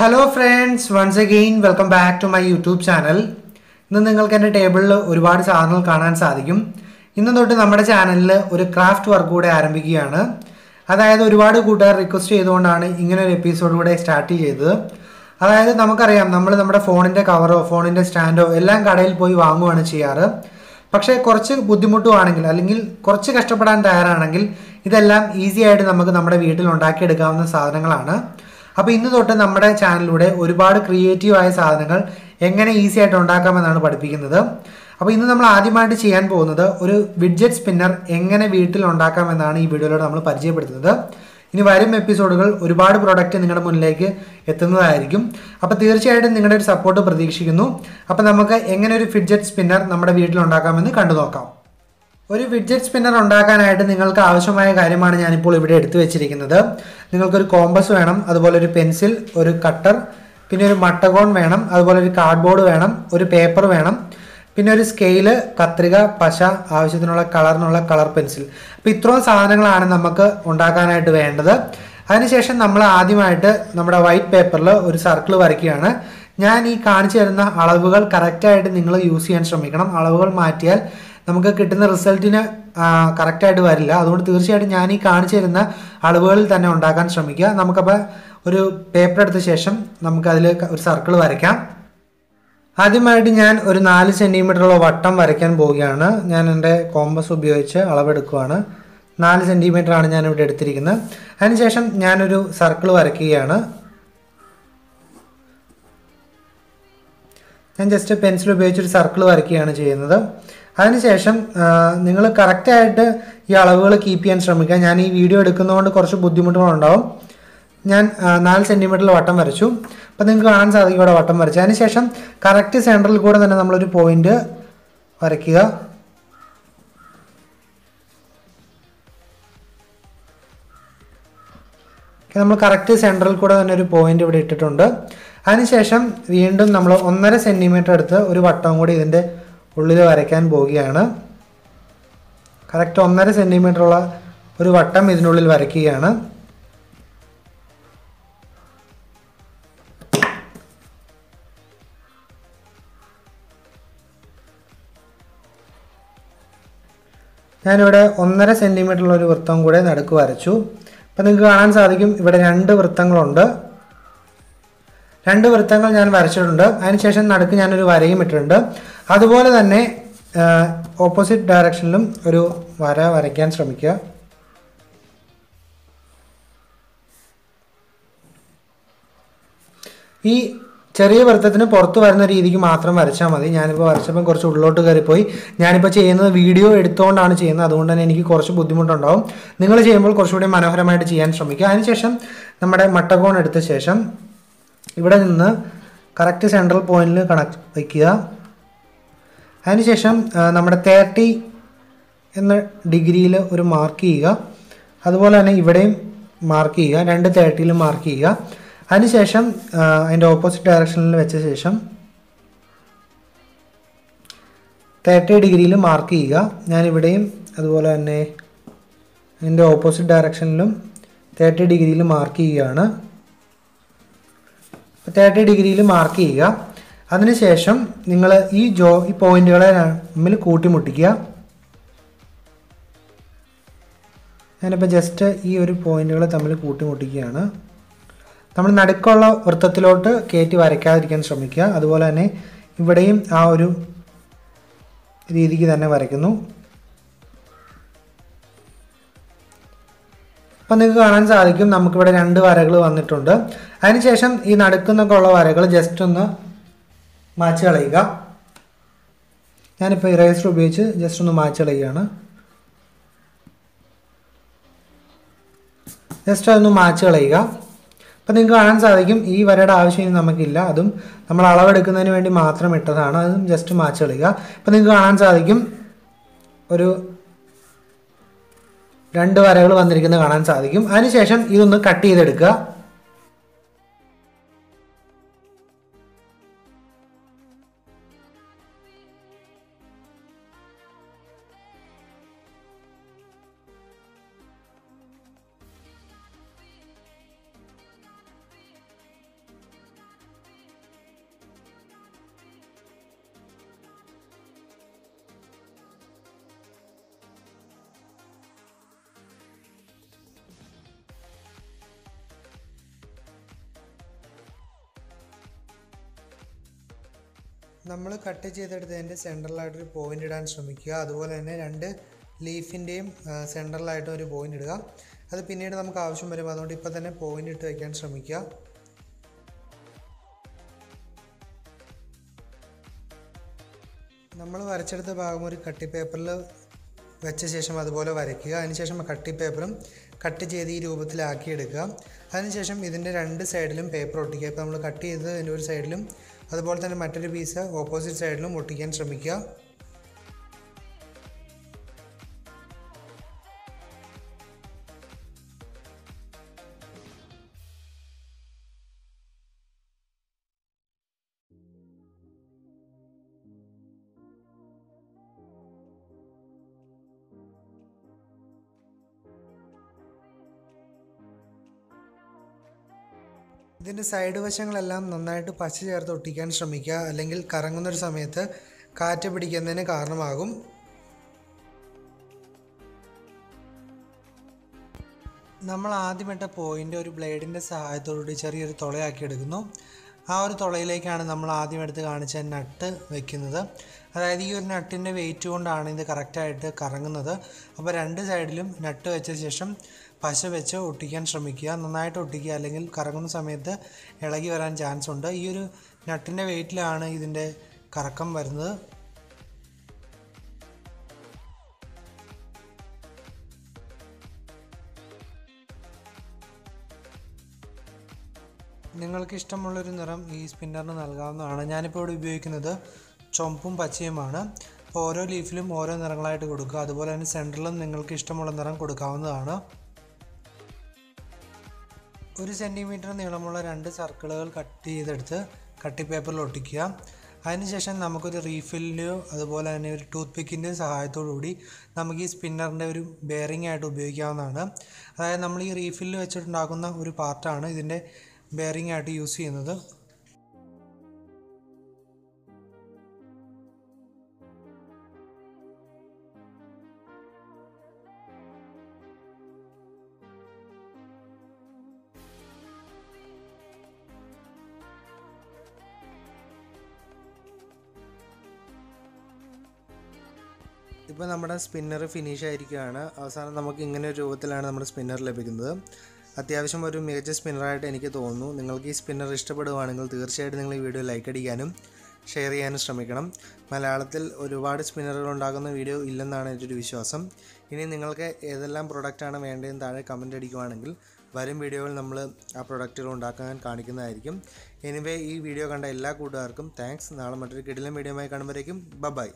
Hello friends once again welcome back to my YouTube channel ഇന്ന് നിങ്ങൾക്ക് എന്റെ ടേബിളിൽ ഒരുപാട് സാധനങ്ങൾ കാണാൻ സാധിക്കും. ഇന്ന് തൊട്ട് നമ്മുടെ ചാനലിൽ ഒരു ക്രാഫ്റ്റ് വർക്ക് കൂടെ ആരംഭിക്കുകയാണ്. അതായത് ഒരുപാട് കൂട്ടുകാർ റിക്വസ്റ്റ് ചെയ്തുകൊണ്ടാണ് ഇങ്ങനെ ഒരു എപ്പിസോഡ് കൂടെ സ്റ്റാർട്ട് ചെയ്തത്. അതായത് നമുക്കറിയാം നമ്മൾ നമ്മുടെ ഫോണിന്റെ കവറോ ഫോണിന്റെ സ്റ്റാൻഡോ എല്ലാം കടയിൽ പോയി വാങ്ങുകയാണ് ചെയ്യാറ്. പക്ഷേ കുറച്ച് ബുദ്ധിമുട്ടുവാണെങ്കിൽ അല്ലെങ്കിൽ കുറച്ച് കഷ്ടപ്പെടാൻ തയ്യാറാണെങ്കിൽ ഇതെല്ലാം ഈസി ആയിട്ട് നമുക്ക് നമ്മുടെ വീട്ടിൽ ഉണ്ടാക്കിയെടുക്കാവുന്ന സാധനങ്ങളാണ്. അപ്പോൾ ഇന്ന് തൊട്ട് നമ്മുടെ ചാനലിലൂടെ ഒരുപാട് ക്രിയേറ്റീവ് ആയ സാധനങ്ങൾ എങ്ങനെ ഈസി ആയിട്ട് ഉണ്ടാക്കാമെന്നാണ് പഠിപ്പിക്കുന്നത്. അപ്പോൾ ഇന്ന് നമ്മൾ ആദ്യമായിട്ട് ചെയ്യാൻ പോകുന്നത് ഒരു വിഡ്ജറ്റ് സ്പിന്നർ എങ്ങനെ വീട്ടിൽ ഉണ്ടാക്കാമെന്നാണ് ഈ വീഡിയോയിലൂടെ നമ്മൾ പരിചയപ്പെടുത്തുന്നത്. ഇനി വരും എപ്പിസോഡുകൾ ഒരുപാട് പ്രൊഡക്റ്റ് നിങ്ങളുടെ മുന്നിലേക്ക് എത്തുന്നതായിരിക്കും. അപ്പോൾ തീർച്ചയായിട്ടും നിങ്ങളുടെ ഒരു സപ്പോർട്ട് പ്രതീക്ഷിക്കുന്നു. അപ്പോൾ നമുക്ക് എങ്ങനെ ഒരു ഫിഡ്ജറ്റ് സ്പിന്നർ നമ്മുടെ വീട്ടിൽ ഉണ്ടാക്കാമെന്ന് കണ്ടു നോക്കാം. ഒരു വിഡ്ജറ്റ് സ്പിന്നർ ഉണ്ടാക്കാനായിട്ട് നിങ്ങൾക്ക് ആവശ്യമായ കാര്യമാണ് ഞാനിപ്പോൾ ഇവിടെ എടുത്തു വെച്ചിരിക്കുന്നത്. നിങ്ങൾക്കൊരു കോമ്പസ് വേണം അതുപോലെ ഒരു പെൻസിൽ ഒരു കട്ടർ പിന്നെ ഒരു മട്ടകോൺ വേണം അതുപോലെ ഒരു കാർഡ്ബോർഡ് വേണം ഒരു പേപ്പർ വേണം. പിന്നെ ഒരു സ്കെയിൽ കത്രിക പശ ആവശ്യത്തിനുള്ള കളറിനുള്ള കളർ പെൻസിൽ അപ്പോൾ ഇത്രയും സാധനങ്ങളാണ് നമുക്ക് ഉണ്ടാക്കാനായിട്ട് വേണ്ടത്. അതിനുശേഷം നമ്മൾ ആദ്യമായിട്ട് നമ്മുടെ വൈറ്റ് പേപ്പറിൽ ഒരു സർക്കിൾ വരയ്ക്കുകയാണ്. ഞാൻ ഈ കാണിച്ചു തരുന്ന അളവുകൾ കറക്റ്റായിട്ട് നിങ്ങൾ യൂസ് ചെയ്യാൻ ശ്രമിക്കണം. അളവുകൾ മാറ്റിയാൽ നമുക്ക് കിട്ടുന്ന റിസൾട്ടിന് കറക്റ്റായിട്ട് വരില്ല. അതുകൊണ്ട് തീർച്ചയായിട്ടും ഞാൻ ഈ കാണിച്ചു തരുന്ന അളവുകളിൽ തന്നെ ഉണ്ടാക്കാൻ ശ്രമിക്കുക. നമുക്കപ്പോൾ ഒരു പേപ്പർ എടുത്ത ശേഷം നമുക്കതിൽ ഒരു സർക്കിൾ വരയ്ക്കാം. ആദ്യമായിട്ട് ഞാൻ ഒരു നാല് സെന്റിമീറ്ററുള്ള വട്ടം വരയ്ക്കാൻ പോവുകയാണ്. ഞാൻ എന്റെ കോമ്പസ് ഉപയോഗിച്ച് അളവെടുക്കുകയാണ് നാല് ഞാൻ ഇവിടെ എടുത്തിരിക്കുന്നത്. അതിനുശേഷം ഞാനൊരു സർക്കിൾ വരയ്ക്കുകയാണ്. ഞാൻ ജസ്റ്റ് പെൻസിൽ ഉപയോഗിച്ച് ഒരു സർക്കിൾ വരയ്ക്കുകയാണ് ചെയ്യുന്നത്. അതിനുശേഷം നിങ്ങൾ കറക്റ്റായിട്ട് ഈ അളവുകൾ കീപ്പ് ചെയ്യാൻ ശ്രമിക്കുക. ഞാൻ ഈ വീഡിയോ എടുക്കുന്നതുകൊണ്ട് കുറച്ച് ബുദ്ധിമുട്ടുകളുണ്ടാവും. ഞാൻ നാല് സെന്റിമീറ്ററിൽ വട്ടം വരച്ചു. അപ്പോൾ നിങ്ങൾക്ക് കാണാൻ സാധിക്കും ഇവിടെ വട്ടം വരച്ചു. അതിനുശേഷം കറക്റ്റ് സെന്ററിൽ കൂടെ തന്നെ നമ്മളൊരു പോയിന്റ് വരയ്ക്കുക. നമ്മൾ കറക്റ്റ് സെന്ററിൽ കൂടെ തന്നെ ഒരു പോയിന്റ് ഇവിടെ ഇട്ടിട്ടുണ്ട്. അതിനുശേഷം വീണ്ടും നമ്മൾ ഒന്നര സെന്റിമീറ്റർ എടുത്ത് ഒരു വട്ടം കൂടി ഇതിന്റെ ഉള്ളിൽ വരയ്ക്കാൻ പോവുകയാണ്. കറക്റ്റ് ഒന്നര സെന്റിമീറ്റർ ഉള്ള ഒരു വട്ടം ഇതിനുള്ളിൽ വരയ്ക്കുകയാണ്. ഞാനിവിടെ ഒന്നര സെന്റിമീറ്ററുള്ള ഒരു വൃത്തം കൂടെ നടുക്ക് വരച്ചു. അപ്പം നിങ്ങൾക്ക് കാണാൻ സാധിക്കും ഇവിടെ രണ്ട് വൃത്തങ്ങളുണ്ട്. രണ്ട് വൃത്തങ്ങൾ ഞാൻ വരച്ചിട്ടുണ്ട്. അതിനുശേഷം നടുക്ക് ഞാനൊരു വരയും ഇട്ടിട്ടുണ്ട്. അതുപോലെ തന്നെ ഓപ്പോസിറ്റ് ഡയറക്ഷനിലും ഒരു വര വരയ്ക്കാൻ ശ്രമിക്കുക. ഈ ചെറിയ വൃത്തത്തിന് പുറത്ത് വരുന്ന രീതിക്ക് മാത്രം വരച്ചാൽ മതി. ഞാനിപ്പോൾ വരച്ചപ്പം കുറച്ച് ഉള്ളിലോട്ട് കയറിപ്പോയി. ഞാനിപ്പോൾ ചെയ്യുന്നത് വീഡിയോ എടുത്തുകൊണ്ടാണ് ചെയ്യുന്നത്. അതുകൊണ്ട് തന്നെ എനിക്ക് കുറച്ച് ബുദ്ധിമുട്ടുണ്ടാവും. നിങ്ങൾ ചെയ്യുമ്പോൾ കുറച്ചുകൂടി മനോഹരമായിട്ട് ചെയ്യാൻ ശ്രമിക്കുക. അതിനുശേഷം നമ്മുടെ മട്ടകോൺ എടുത്ത ശേഷം ഇവിടെ നിന്ന് കറക്റ്റ് സെൻട്രൽ പോയിന്റിൽ കണക്ട് വയ്ക്കുക. അതിനുശേഷം നമ്മുടെ തേർട്ടി എന്ന ഡിഗ്രിയിൽ ഒരു മാർക്ക് ചെയ്യുക. അതുപോലെ തന്നെ ഇവിടെയും മാർക്ക് ചെയ്യുക. രണ്ട് തേർട്ടിയിലും മാർക്ക് ചെയ്യുക. അതിനുശേഷം അതിന്റെ ഓപ്പോസിറ്റ് ഡയറക്ഷനിൽ വെച്ച ശേഷം തേർട്ടി ഡിഗ്രിയിൽ മാർക്ക് ചെയ്യുക. ഞാനിവിടെയും അതുപോലെ തന്നെ അതിന്റെ ഓപ്പോസിറ്റ് ഡയറക്ഷനിലും തേർട്ടി ഡിഗ്രിയിൽ മാർക്ക് ചെയ്യുകയാണ്. തേർട്ടി ഡിഗ്രിയിൽ മാർക്ക് ചെയ്യുക. അതിനുശേഷം നിങ്ങൾ ഈ ജോ ഈ പോയിന്റുകളെ തമ്മിൽ കൂട്ടിമുട്ടിക്കുക. ഞാനിപ്പോൾ ജസ്റ്റ് ഈ ഒരു പോയിന്റുകൾ തമ്മിൽ കൂട്ടിമുട്ടിക്കുകയാണ്. നമ്മൾ നടുക്കുള്ള വൃത്തത്തിലോട്ട് കയറ്റി വരയ്ക്കാതിരിക്കാൻ ശ്രമിക്കുക. അതുപോലെ തന്നെ ഇവിടെയും ആ ഒരു രീതിക്ക് തന്നെ വരയ്ക്കുന്നു. അപ്പം നിങ്ങൾക്ക് കാണാൻ സാധിക്കും. നമുക്കിവിടെ രണ്ട് വരകൾ വന്നിട്ടുണ്ട്. അതിനുശേഷം ഈ നടുക്കുന്നൊക്കെ ഉള്ള വരകൾ ജസ്റ്റ് ഒന്ന് മാച്ച് കളയുക ഞാനിപ്പോൾ ഇറേസർ ഉപയോഗിച്ച് ജസ്റ്റ് ഒന്ന് മാച്ച് കളയുകയാണ് ജസ്റ്റ് അതൊന്ന് മാച്ച് കളയുക അപ്പം നിങ്ങൾക്ക് കാണാൻ സാധിക്കും ഈ വരയുടെ ആവശ്യം നമുക്കില്ല. അതും നമ്മൾ അളവെടുക്കുന്നതിന് വേണ്ടി മാത്രം ഇട്ടതാണ്. അതും ജസ്റ്റ് മാച്ച് കളയുക അപ്പം നിങ്ങൾക്ക് കാണാൻ സാധിക്കും ഒരു രണ്ട് വരകൾ വന്നിരിക്കുന്നത് കാണാൻ സാധിക്കും. അതിനുശേഷം ഇതൊന്ന് കട്ട് ചെയ്തെടുക്കുക. നമ്മൾ കട്ട് ചെയ്തെടുത്തതിന്റെ സെന്ററിലായിട്ടൊരു പോയിന്റ് ഇടാൻ ശ്രമിക്കുക. അതുപോലെ തന്നെ രണ്ട് ലീഫിന്റെയും സെൻട്രലായിട്ട് ഒരു പോയിന്റ് ഇടുക. അത് പിന്നീട് നമുക്ക് ആവശ്യം വരും അതുകൊണ്ട് ഇപ്പോൾ തന്നെ പോയിന്റ് ഇട്ട് വയ്ക്കാൻ ശ്രമിക്കുക. നമ്മൾ വരച്ചെടുത്ത ഭാഗം ഒരു കട്ടി പേപ്പറിൽ വെച്ച ശേഷം അതുപോലെ വരയ്ക്കുക. അതിനുശേഷം കട്ടി പേപ്പറും കട്ട് ചെയ്ത് ഈ രൂപത്തിലാക്കിയെടുക്കുക അതിനുശേഷം ഇതിന്റെ രണ്ട് സൈഡിലും പേപ്പർ ഒട്ടിക്കുക. ഇപ്പോൾ നമ്മൾ കട്ട് ചെയ്ത് ഇതിന്റെ ഒരു സൈഡിലും അതുപോലെ തന്നെ മറ്റൊരു പീസ് ഓപ്പോസിറ്റ് സൈഡിലും ഒട്ടിക്കാൻ ശ്രമിക്കുക. ഇതിന്റെ സൈഡ് വശങ്ങളെല്ലാം നന്നായിട്ട് പച്ച ചേർത്ത് ഒട്ടിക്കാൻ ശ്രമിക്കുക. അല്ലെങ്കിൽ കറങ്ങുന്നൊരു സമയത്ത് കാറ്റ് പിടിക്കുന്നതിന് കാരണമാകും. നമ്മൾ ആദ്യമിട്ട പോയിന്റ് ഒരു ബ്ലേഡിന്റെ സഹായത്തോടുകൂടി ചെറിയൊരു തുളയാക്കി എടുക്കുന്നു. ആ ഒരു തുളയിലേക്കാണ് നമ്മൾ ആദ്യം എടുത്ത് കാണിച്ച നട്ട് വെക്കുന്നത്. അതായത് ഈ ഒരു നട്ടിന്റെ വെയിറ്റ് കൊണ്ടാണ് ഇത് കറക്റ്റായിട്ട് കറങ്ങുന്നത്. അപ്പോൾ രണ്ട് സൈഡിലും നട്ട് വെച്ച ശേഷം പശ വെച്ച് ഒട്ടിക്കാൻ ശ്രമിക്കുക നന്നായിട്ട് ഒട്ടിക്കുക അല്ലെങ്കിൽ കറങ്ങുന്ന സമയത്ത് ഇളകി വരാൻ ചാൻസ് ഉണ്ട്. ഈ ഒരു നട്ടിന്റെ വെയിറ്റിലാണ് ഇതിന്റെ കറക്കം വരുന്നത്. നിങ്ങൾക്ക് ഇഷ്ടമുള്ളൊരു നിറം ഈ സ്പിന്നറിന് നൽകാവുന്നതാണ്. ഞാനിപ്പോൾ ഇവിടെ ഉപയോഗിക്കുന്നത് ചുമപ്പും പച്ചയുമാണ്. അപ്പോൾ ഓരോ ലീഫിലും ഓരോ നിറങ്ങളായിട്ട് കൊടുക്കുക. അതുപോലെ തന്നെ സെന്ററിലും നിങ്ങൾക്ക് ഇഷ്ടമുള്ള നിറം കൊടുക്കാവുന്നതാണ്. ഒരു സെന്റിമീറ്റർ നീളമുള്ള രണ്ട് സർക്കിളുകൾ കട്ട് ചെയ്തെടുത്ത് കട്ടി പേപ്പറിൽ ഒട്ടിക്കുക. അതിനുശേഷം നമുക്കൊരു റീഫില്ലിന്റെയോ അതുപോലെ തന്നെ ഒരു ടൂത്ത് പിക്കിന്റെയും സഹായത്തോടു കൂടി നമുക്ക് ഈ സ്പിന്നറിന്റെ ഒരു ബെയറിംഗ് ആയിട്ട് ഉപയോഗിക്കാവുന്നതാണ്. അതായത് നമ്മൾ ഈ റീഫില്ല് വെച്ചിട്ടുണ്ടാക്കുന്ന ഒരു പാർട്ടാണ് ഇതിന്റെ ബെയറിംഗ് ആയിട്ട് യൂസ് ചെയ്യുന്നത്. ഇപ്പോൾ നമ്മുടെ സ്പിന്നർ ഫിനിഷ് ആയിരിക്കുകയാണ്. അവസാനം നമുക്ക് ഇങ്ങനെ ഒരു രൂപത്തിലാണ് നമ്മുടെ സ്പിന്നർ ലഭിക്കുന്നത്. അത്യാവശ്യം ഒരു മികച്ച സ്പിന്നറായിട്ട് എനിക്ക് തോന്നുന്നു. നിങ്ങൾക്ക് ഈ സ്പിന്നർ ഇഷ്ടപ്പെടുവാണെങ്കിൽ തീർച്ചയായിട്ടും നിങ്ങൾ ഈ വീഡിയോ ലൈക്ക് അടിക്കാനും ഷെയർ ചെയ്യാനും ശ്രമിക്കണം. മലയാളത്തിൽ ഒരുപാട് സ്പിന്നറുകൾ ഉണ്ടാക്കുന്ന വീഡിയോ ഇല്ലെന്നാണ് എന്റെ ഒരു വിശ്വാസം. ഇനി നിങ്ങൾക്ക് ഏതെല്ലാം പ്രൊഡക്റ്റാണ് വേണ്ടതെന്ന് താഴെ കമന്റ് അടിക്കുവാണെങ്കിൽ വരും വീഡിയോയിൽ നമ്മൾ ആ പ്രൊഡക്റ്റുകൾ ഉണ്ടാക്കാൻ കാണിക്കുന്നതായിരിക്കും. എനിവേ ഈ വീഡിയോ കണ്ട എല്ലാ കൂട്ടുകാർക്കും താങ്ക്സ് നാളെ മറ്റൊരു കിടിലം വീഡിയോയുമായി കാണുമ്പോഴേക്കും ബൈ